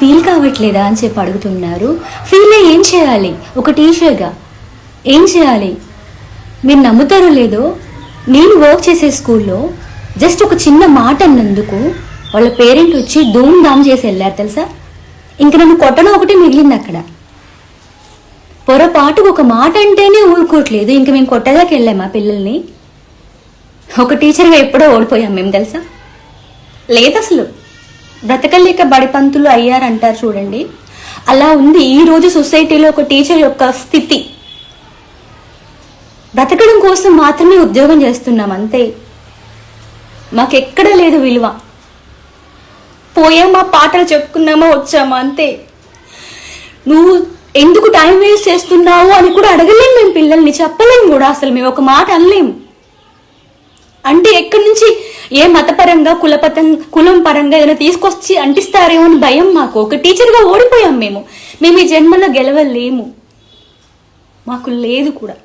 Feel కావట్లేదా అని చెప్పి అడుగుతున్నారు. ఫీల్ అయ్యి ఏం చేయాలి? ఒక టీచర్గా ఏం చేయాలి? మీరు నమ్ముతారో లేదో? నేను వర్క్ చేసే స్కూల్లో జస్ట్ ఒక చిన్న మాట అన్నందుకు వాళ్ళ పేరెంట్ వచ్చి ధూమ్ ధామ్ చేసి వెళ్ళారు తెలుసా? ఇంక నన్ను కొట్టడం ఒకటి మిగిలింది అక్కడ. పొరపాటుకు ఒక మాట అంటేనే ఊరుకోవట్లేదు. ఇంక మేము కొట్టదాకా వెళ్ళాం ఆ పిల్లల్ని? ఒక టీచర్గా ఎప్పుడో ఓడిపోయాం మేము తెలుసా? లేదు అసలు. బ్రతకలేక బడిపంతులు అయ్యారంటారు చూడండి. అలా ఉంది ఈ రోజు సొసైటీలో ఒక టీచర్ యొక్క స్థితి. బ్రతకడం కోసం మాత్రమే ఉద్యోగం చేస్తున్నాం అంతే. మాకెక్కడ లేదు విలువ. పోయామా పాటలు చెప్పుకున్నామా వచ్చామా అంతే. నువ్వు ఎందుకు టైం వేస్ట్ చేస్తున్నావు అని కూడా అడగలేం మేము పిల్లల్ని చెప్పలేం కూడా అసలు మేము ఒక మాట అనలేం. అంటే ఎక్కడి నుంచి ఏ మతపరంగా కులపతం కులం పరంగా ఏదైనా తీసుకొచ్చి అంటిస్తారేమో అని భయం మాకు. ఒక టీచర్గా ఓడిపోయాం మేము. మేము ఈ జన్మలో గెలవలేము. మాకు లేదు కూడా.